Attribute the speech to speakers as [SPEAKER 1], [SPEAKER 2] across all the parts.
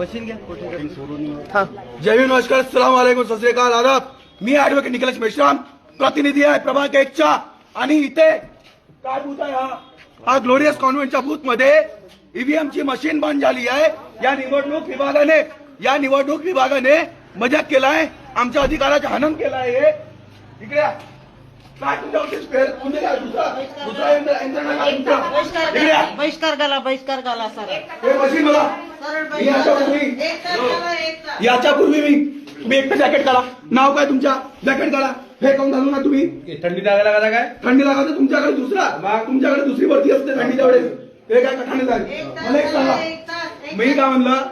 [SPEAKER 1] Machine घ्या.
[SPEAKER 2] हा.
[SPEAKER 3] जय भीम नमस्कार. सलाम वालेकुम सत श्री अकाल. आदाब. मी ऍडव्होकेट निकलेश मेश्राम. प्रतिनिधी आहे प्रभाग एकचा. आणि इथे काय बूथ आहे हा? हा ग्लोरियस कॉन्व्हेंटच्या बूथमध्ये ईव्हीएम ची मशीन बंद झाली आहे. या निवडणूक विभागाने या निवडणूक विभागाने मजाक केलाय. आमच्या अधिकाराचा हनन केलाय हे. इकडे
[SPEAKER 4] बहिष्कार घाला बहिष्कार घाला
[SPEAKER 3] याच्यापूर्वी मी तुम्ही एकटं जॅकेट काढा. नाव काय तुमच्या? जॅकेट काढा. हे काऊन घालू ना तुम्ही?
[SPEAKER 1] थंडी लागायला का काय?
[SPEAKER 3] थंडी लागायचं तुमच्याकडे दुसरा. तुमच्याकडे दुसरी भरती असते थंडीच्या हो. वेळेस हे काय
[SPEAKER 4] कठाणे झाले
[SPEAKER 3] मला एक सांगा. मी काय म्हणलं?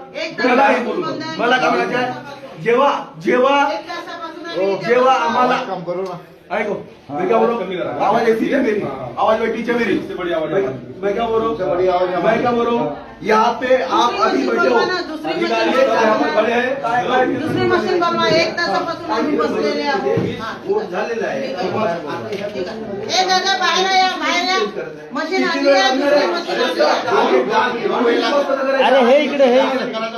[SPEAKER 3] मला काय म्हणायचं जेव्हा जेव्हा
[SPEAKER 4] एक तासापासून आम्ही इथे
[SPEAKER 3] जेव्हा
[SPEAKER 4] बसलो.
[SPEAKER 3] ऐको. मैं क्या बोल. रहा हूँ आवाज़ ऐसी है मेरी? आवाज़ बेटी है मेरी. मैं- मैं क्या बोल. रहा हूँ मैं क्या बोल. रहा हूँ. यहाँ पे आप अभी बैठे. हो
[SPEAKER 4] मशीन
[SPEAKER 3] अधिकारी
[SPEAKER 4] बोलवा ना,
[SPEAKER 3] यहाँ पर खड़े काय- काय-
[SPEAKER 4] दुसरी मशीन बनवा एक तासापासून आम्ही बसलेले आहोत
[SPEAKER 3] झालेलं आहे
[SPEAKER 4] दादा बाहेर या बाहेर या। मशीन आली आहे दुसरी मशीन
[SPEAKER 3] अरे
[SPEAKER 1] हे। इकडे हे. इकडे.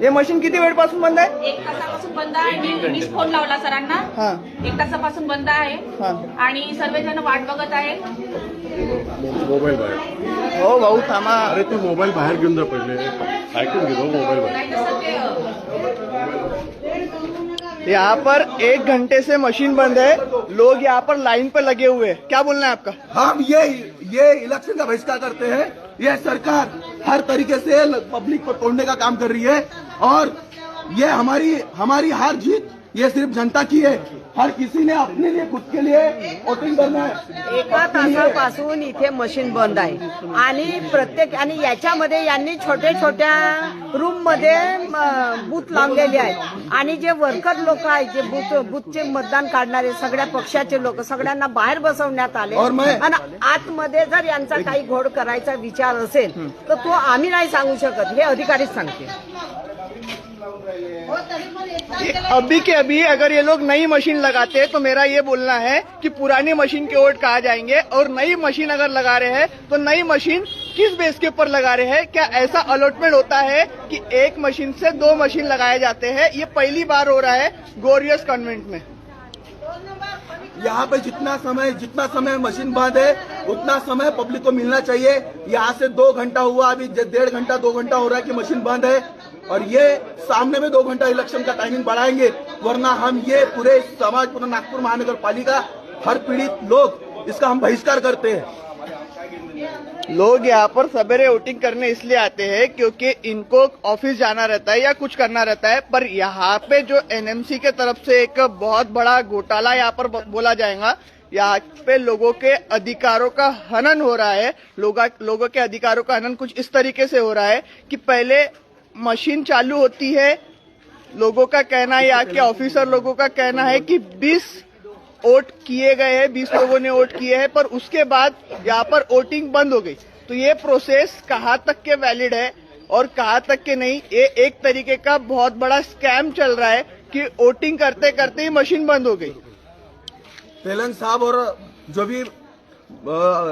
[SPEAKER 4] ये मशीन
[SPEAKER 2] किती वेळपासून बंद आहे?
[SPEAKER 5] एक तासापासून बंद आहे मी मीच फोन लावला सरांना.
[SPEAKER 2] हा.
[SPEAKER 5] एक तासापासून बंद आहे.
[SPEAKER 2] हा.
[SPEAKER 5] आणि सर्वजण वाट बघत आहे
[SPEAKER 6] मोबाईल बाहेर.
[SPEAKER 2] हो भाऊ थांबा.
[SPEAKER 6] अरे तू मोबाईल बाहेर घेऊन जा पहिले. ऐकून घे भाऊ मोबाईल बाहेर.
[SPEAKER 5] नाही ते
[SPEAKER 2] यहाँ पर एक घंटे से मशीन बंद है। लोग यहाँ पर लाइन पर लगे हुए हैं। क्या बोलना है आपका?
[SPEAKER 3] हम ये ये इलेक्शन का बहिष्कार करते हैं। ये सरकार हर तरीके से पब्लिक को तोड़ने का काम कर रही है। और ये हमारी हमारी हार जीत ये सिर्फ जनता की है। हर किसी ने अपने लिए खुद के लिए वोटिंग करना है।
[SPEAKER 7] एका तासापासून इथे मशीन बंद आहे. आणि प्रत्येक आणि याच्यामध्ये यांनी छोट्या छोट्या रूममध्ये बूथ लावलेले आहेत आणि जे वर्कर लोक आहेत जे बूथ बूथचे मतदान काढणारे सगळ्या पक्षाचे लोक सगळ्यांना बाहेर बसवण्यात आले. आणि आतमध्ये जर यांचा काही घोड करायचा विचार असेल तर तो आम्ही नाही सांगू शकत हे अधिकारीच सांगतील.
[SPEAKER 2] अभी के अभी अगर ये लोग नई मशीन लगाते हैं तो मेरा ये बोलना है कि पुरानी मशीन के वोट कहा जाएँगे और नई मशीन अगर लगा रहे हैं तो नई मशीन किस बेस के ऊपर लगा रहे हैं? क्या ऐसा अलॉटमेंट होता है कि एक मशीन से दो मशीन लगाए जाते हैं? ये पहली बार हो रहा है गोरियस कॉन्वेंट में।
[SPEAKER 3] यहाँ पे जितना समय जितना समय मशीन बंद है उतना समय पब्लिक को मिलना चाहिए। यहाँ से दो घंटा हुआ अभी डेढ़ घंटा दो घंटा हो रहा है कि मशीन बंद है। और ये सामने में दो घंटा इलेक्शन का टाइमिंग बढ़ाएँगे वरना हम ये पूरे समाज पूरा नागपुर महानगर पालिका हर पीड़ित लोग इसका हम बहिष्कार करते हैं।
[SPEAKER 2] लोग यहाँ पर सवेरे वोटिंग करने इसलिए आते हैं क्योंकि इनको ऑफ़िस जाना रहता है या कुछ करना रहता है पर यहाँ पे जो एनएमसी के तरफ़ से एक बहुत बड़ा घोटाला यहाँ पर बोला जाएगा यहाँ पे लोगों के अधिकारों का हनन हो रहा है लोगा, के अधिकारों का हनन कुछ इस तरीके से हो रहा है कि पहले मशीन चालू होती है, लोगों का कहना है, यहाँ के ऑफिसर लोगों का कहना है कि 20 वोट किए गए हैं 20 लोगों ने वोट किए हैं, पर उसके बाद यहाँ पर वोटिंग बंद हो गई। तो ये प्रोसेस कहाँ तक के वैलिड है और कहाँ तक के नहीं, ये एक तरीके का बहुत बड़ा स्कैम चल रहा है कि वोटिंग करते करते ही मशीन बंद हो गई।
[SPEAKER 3] तेलन साहब और जो भी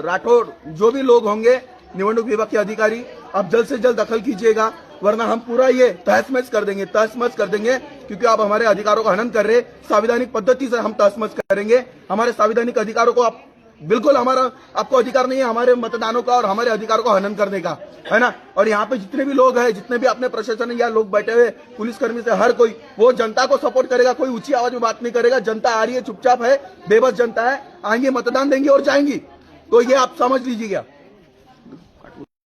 [SPEAKER 3] राठौर, जो भी लोग होंगे, निवडणूक विभाग के अधिकारी, आप जल्द से जल्द दखल कीजिएगा। वरना हम पूरा ये तहसमस कर देंगे तहसमस कर देंगे, क्योंकि आप हमारे अधिकारों का हनन कर रहे संवैधानिक पद्धति से हम तहसमस करेंगे। हमारे संवैधानिक अधिकारों को आप बिल्कुल हमारा, आपको अधिकार नहीं है हमारे मतदानों का और हमारे अधिकारों का हनन करने का, है ना? और यहाँ पे जितने भी लोग हैं, जितने भी अपने प्रशासन या लोग बैठे हुए पुलिसकर्मी से हर कोई, वो जनता को सपोर्ट करेगा, कोई ऊँची आवाज़ में बात नहीं करेगा। जनता आ रही है, चुपचाप है, बेबस जनता है, आएँगे, मतदान देंगे और जाएँगी। तो ये आप समझ लीजिएगा।